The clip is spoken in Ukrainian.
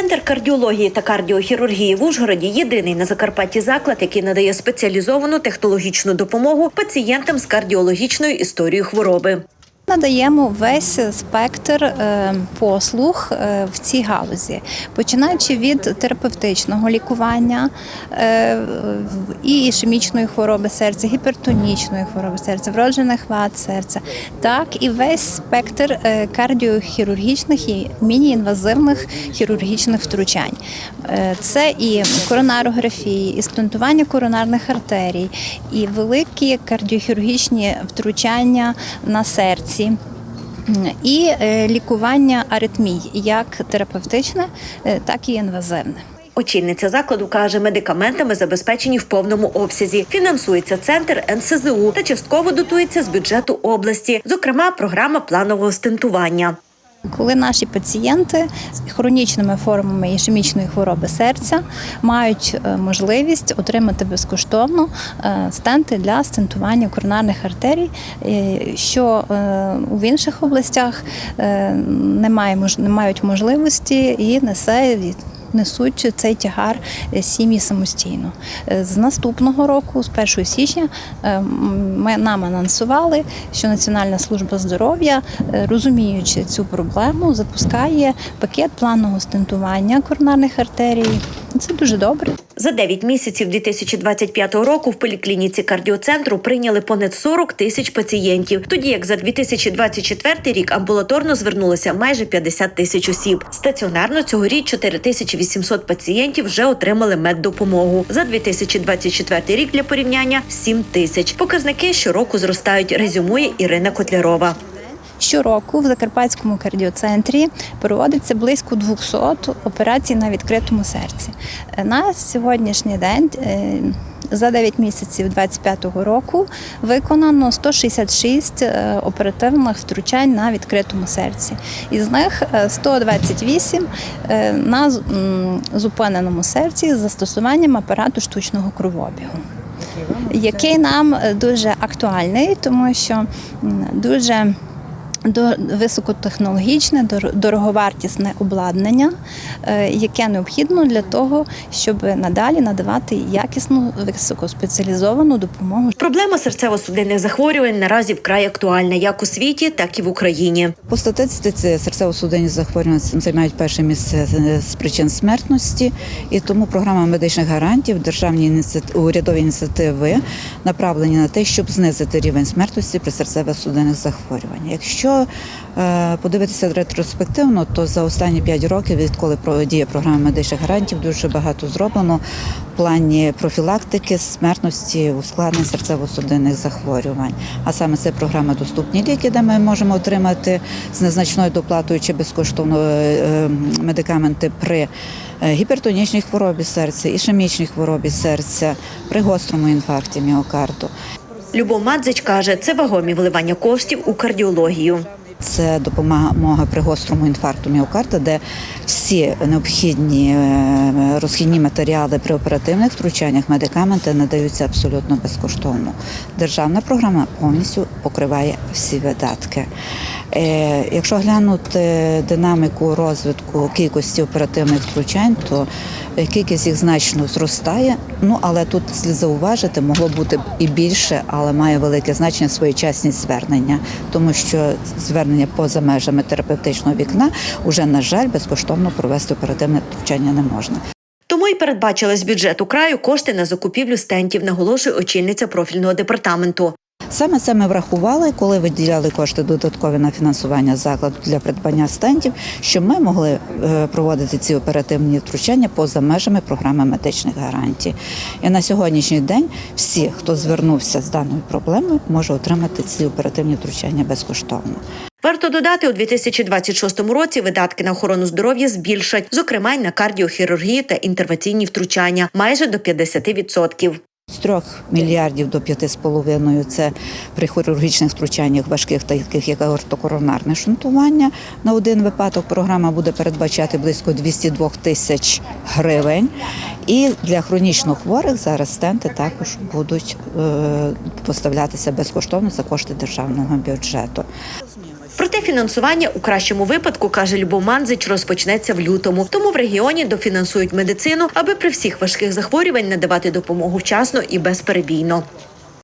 Центр кардіології та кардіохірургії в Ужгороді єдиний на Закарпатті заклад, який надає спеціалізовану технологічну допомогу пацієнтам з кардіологічною історією хвороби. Надаємо весь спектр е, послуг е, в цій галузі, починаючи від терапевтичного лікування е, і ішемічної хвороби серця, гіпертонічної хвороби серця, вроджених вад серця, так і весь спектр кардіохірургічних і міні-інвазивних хірургічних втручань. Це і коронарографії, і стентування коронарних артерій, і великі кардіохірургічні втручання на серці. М, І е, лікування аритмій, як терапевтичне, е, так і інвазивне. Очільниця закладу каже, медикаментами забезпечені в повному обсязі. Фінансується центр НСЗУ та частково дотується з бюджету області, зокрема, програма планового стентування. Коли наші пацієнти з хронічними формами ішемічної хвороби серця мають е, можливість отримати безкоштовно е, стенти для стентування коронарних артерій, е, що в інших областях не мають можливості і несе Несуть цей тягар е, сім'ї самостійно. Е, З наступного року, з 1 січня, е, ми нам анонсували, що Національна служба здоров'я, розуміючи цю проблему, запускає пакет планового стентування коронарних артерій. Це дуже добре. За 9 місяців 2025 року в поліклініці кардіоцентру прийняли понад 40 тисяч пацієнтів, тоді як за 2024 рік амбулаторно звернулося майже 50 тисяч осіб. Стаціонарно цьогоріч 4800 пацієнтів вже отримали меддопомогу. За 2024 рік для порівняння 7 тисяч. Показники щороку зростають. Резюмує Ірина Котлярова. Щороку в Закарпатському кардіоцентрі проводиться близько 200 операцій на відкритому серці. Е, На сьогоднішній день. е, За 9 місяців 2025 року виконано 166 е, оперативних втручань на відкритому серці. Із них е, 128 е, на зупиненому серці з застосуванням апарату штучного кровообігу який нам дуже актуальний, тому що дуже високотехнологічне, дороговартісне обладнання, е, яке необхідно для того, щоб надалі надавати якісну високоспеціалізовану допомогу Проблема серцево-судинних захворювань наразі вкрай актуальна як у світі, так і в Україні. По статистиці серцево-судинні захворювання займають перше місце з причин смертності, і тому програма медичних гарантів, державні ініціативи, урядові ініціативи направлені на те, щоб знизити рівень смертності при серцево-судинних захворюваннях. Якщо е, подивитися ретроспективно, то за останні 5 років, відколи діє програма медичних гарантів, дуже багато зроблено в плані профілактики смертності ускладнень серцево-судинних захворювань. А саме це програма Доступні ліки, де ми можемо отримати з незначною доплатою чи безкоштовно е, е, медикаменти при гіпертонічній хворобі серця, ішемічній хворобі серця, при гострому інфаркті міокарду. Любов Мадзич каже, це вагомі вливання коштів у кардіологію. Це допомога при гострому інфаркту міокарда, де всі необхідні е, розхідні матеріали при оперативних втручаннях, медикаменти надаються абсолютно безкоштовно. Державна програма повністю покриває всі видатки. Е, Якщо глянути динаміку розвитку кількості оперативних втручань, то е, кількість їх значно зростає. Ну але тут слід зауважити, могло бути і більше, але має велике значення своєчасність звернення, тому що звернення поза межами терапевтичного вікна уже на жаль безкоштовно провести оперативне втручання не можна. Тому й передбачили з бюджету краю кошти на закупівлю стентів, наголошує очільниця профільного департаменту. Саме це ми врахували, коли виділяли кошти додаткові на фінансування закладу для придбання стендів, щоб ми могли е, проводити ці оперативні втручання поза межами програми медичних гарантій. І на сьогоднішній день всі, хто звернувся з даною проблемою, може отримати ці оперативні втручання безкоштовно. Варто додати, у 2026 році видатки на охорону здоров'я збільшать, зокрема й на кардіохірургію та інтервенційні втручання майже до 50%. З 3 мільярдів до 5,5 – це при хірургічних втручаннях важких, таких як аортокоронарне шунтування. На один випадок програма буде передбачати близько 202 тисяч гривень. І для хронічно хворих зараз стенти також будуть е, поставлятися безкоштовно за кошти державного бюджету. Проте фінансування у кращому випадку каже Любов Манзич, розпочнеться в лютому. Тому в регіоні дофінансують медицину, аби при всіх важких захворювань надавати допомогу вчасно і безперебійно.